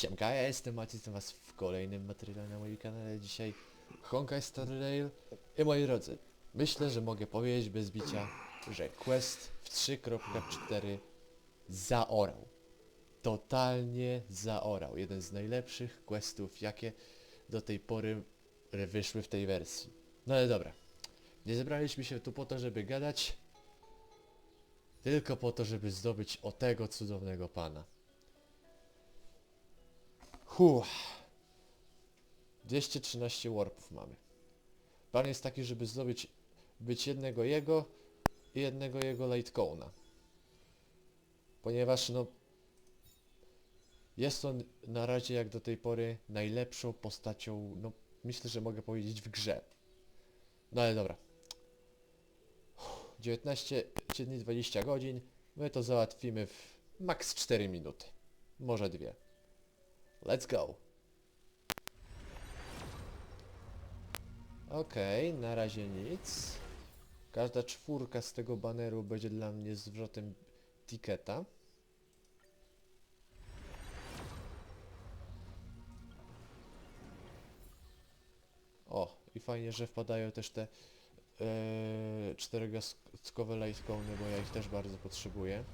Siemka, ja jestem Maciej, witam was w kolejnym materiale na moim kanale. Dzisiaj Honkai Star Rail i moi drodzy, myślę, że mogę powiedzieć bez bicia, że quest w 3.4 zaorał. Totalnie zaorał. Jeden z najlepszych questów, jakie do tej pory wyszły w tej wersji. No ale dobra, nie zebraliśmy się tu po to, żeby gadać, tylko po to, żeby zdobyć o tego cudownego pana. Huh. 213 warpów mamy. Plan jest taki, żeby zdobyć być jednego jego i jednego jego Lightcone'a. Ponieważ no jest on na razie jak do tej pory najlepszą postacią, no myślę, że mogę powiedzieć w grze. No ale dobra. 19 dni 20 godzin. My to załatwimy w max 4 minuty. Może dwie. Let's go. Okej, na razie nic. Każda czwórka z tego baneru będzie dla mnie zwrotem tiketa. O, i fajnie, że wpadają też te e, czterogwiazdkowe lightcony, bo ja ich też bardzo potrzebuję.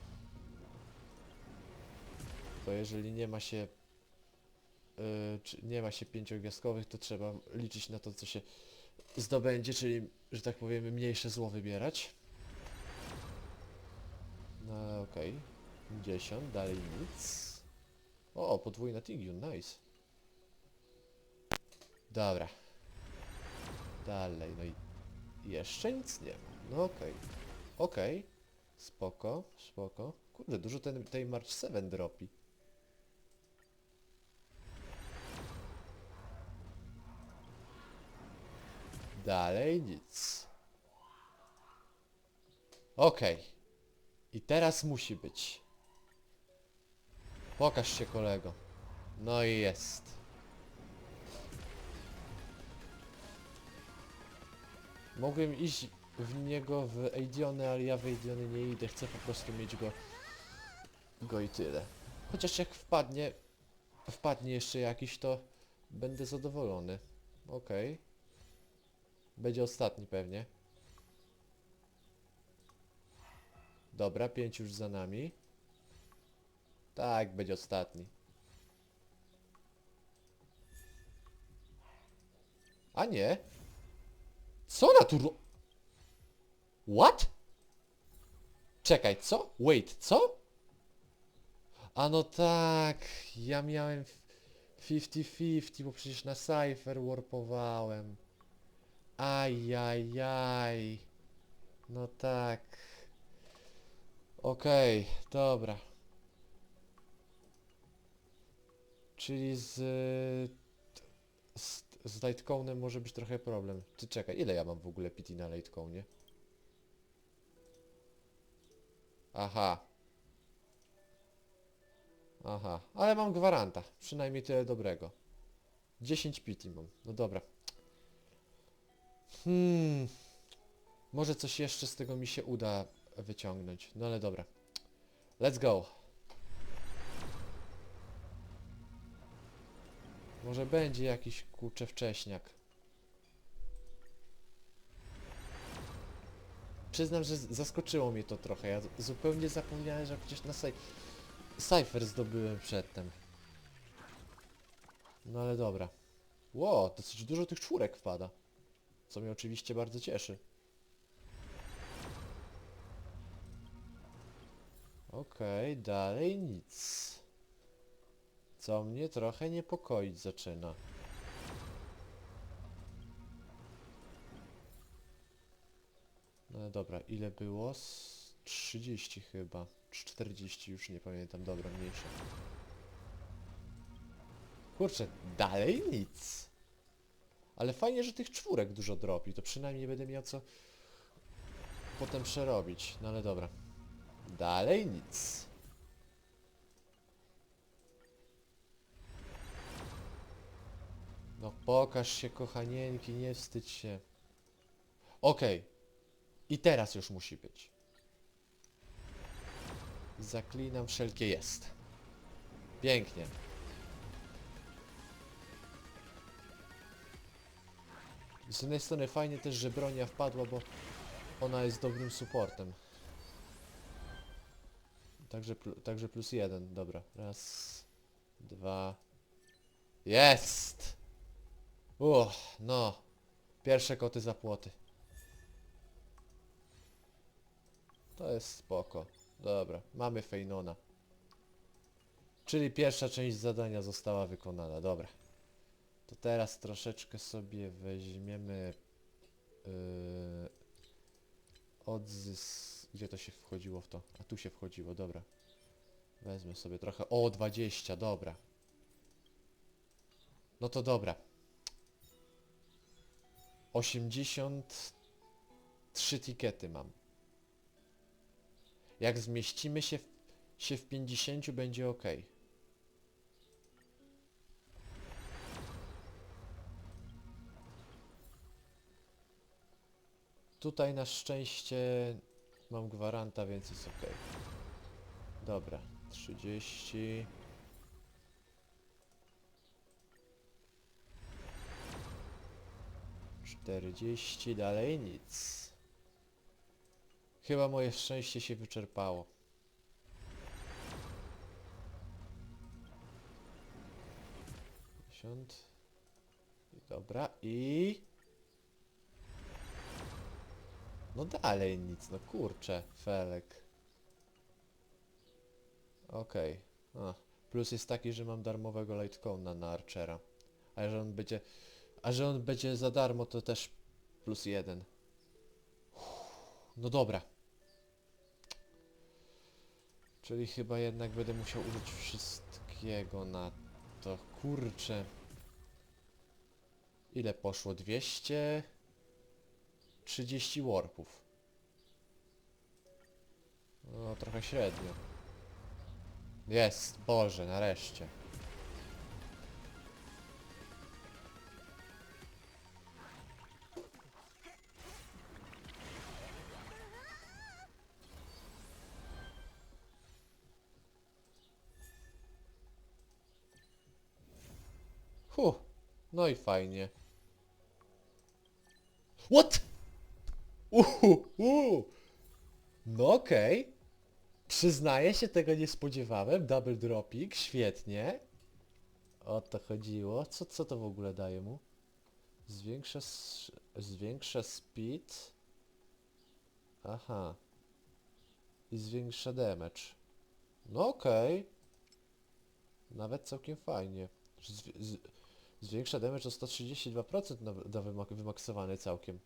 To jeżeli nie ma się nie ma się pięciogwiazdkowych, to trzeba liczyć na to, co się zdobędzie, czyli, że tak powiem, mniejsze zło wybierać. No okej. 10, dalej nic. O, podwójna Tigiun, nice. Dobra. Dalej, no i jeszcze nic nie ma. No okej. Okej. Spoko, spoko. Kurde, dużo ten, tej March 7 dropi. Dalej nic. Okej. I teraz musi być. Pokaż się kolego. No i jest. Mogłem iść w niego w Eidiony, ale ja w Eidiony nie idę. Chcę po prostu mieć go... Go i tyle. Chociaż jak wpadnie... Wpadnie jeszcze jakiś, to będę zadowolony. Okej. Będzie ostatni pewnie. Dobra, pięć już za nami. Tak, będzie ostatni. A nie. Co ona tu. What? Czekaj, co? Wait, co? A no tak, ja miałem 50-50, bo przecież na Cypher warpowałem. Ajajaj. No tak. Okej, dobra. Czyli z... Z, z Lightcone'em może być trochę problem. Ty czekaj, ile ja mam w ogóle PT na Lightcone'ie? Aha. Aha, ale mam gwaranta. Przynajmniej tyle dobrego. 10 PT mam. No dobra. Hmm. Może coś jeszcze z tego mi się uda wyciągnąć. No ale dobra. Let's go. Może będzie jakiś kurczę wcześniak. Przyznam, że zaskoczyło mnie to trochę. Ja zupełnie zapomniałem, że przecież na. Cypher zdobyłem przedtem. No ale dobra. Ło, dosyć dużo tych czwórek wpada. Co mnie oczywiście bardzo cieszy. Okej, dalej nic. Co mnie trochę niepokoić zaczyna. No dobra, ile było? Z 30 chyba. Czy 40 już nie pamiętam. Dobra, mniejsze. Kurczę, dalej nic. Ale fajnie, że tych czwórek dużo dropi, to przynajmniej będę miał co potem przerobić. No ale dobra. Dalej nic. No pokaż się kochanieńki, nie wstydź się. Okej. I teraz już musi być. Zaklinam wszelkie jest. Pięknie. Z jednej strony fajnie też, że bronia wpadła, bo ona jest dobrym supportem. Także, także plus jeden, dobra. Raz, dwa. Jest! Uch, no. Pierwsze koty za płoty. To jest spoko. Dobra, mamy Fejnona. Czyli pierwsza część zadania została wykonana, dobra. To teraz troszeczkę sobie weźmiemy yy. Gdzie to się wchodziło w to? A tu się wchodziło, dobra. Wezmę sobie trochę... O, 20, dobra. No to dobra. 83 tikety mam. Jak zmieścimy się w, się w 50 będzie ok. Tutaj na szczęście mam gwaranta, więc jest ok. Dobra, 30. Czterdzieści, dalej nic. Chyba moje szczęście się wyczerpało. Dobra, i... No dalej nic, no kurczę, Felek. Okej. A, Plus jest taki, że mam darmowego Lightcona na Archera. A że on będzie... A że on będzie za darmo, to też plus jeden. No dobra. Czyli chyba jednak będę musiał użyć wszystkiego na to. Kurczę. Ile poszło? 200... 30 warpów. No, trochę średnio. Jest, Boże, nareszcie. Huh, no i fajnie. What? Uhu, uhu. No okej. Przyznaję się, tego nie spodziewałem. Double dropping, świetnie. O to chodziło. Co, co to w ogóle daje mu? Zwiększa, zwiększa speed. Aha. I zwiększa damage. No okej. Nawet całkiem fajnie. Zwiększa damage o 132% na, na wymak wymaksowany całkiem.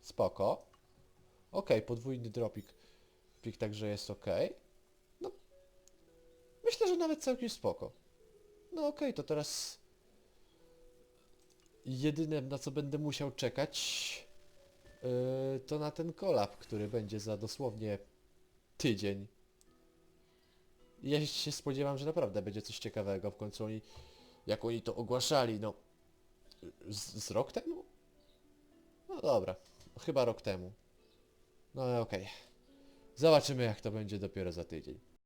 Spoko. Okej, podwójny dropik. Pik także jest ok. No. Myślę, że nawet całkiem spoko. No okej, to teraz... Jedyne na co będę musiał czekać... Yy, to na ten kolab, który będzie za dosłownie tydzień. Ja się spodziewam, że naprawdę będzie coś ciekawego. W końcu oni... Jak oni to ogłaszali, no... Z, z rok temu? No dobra. Chyba rok temu. No okej. Zobaczymy jak to będzie dopiero za tydzień.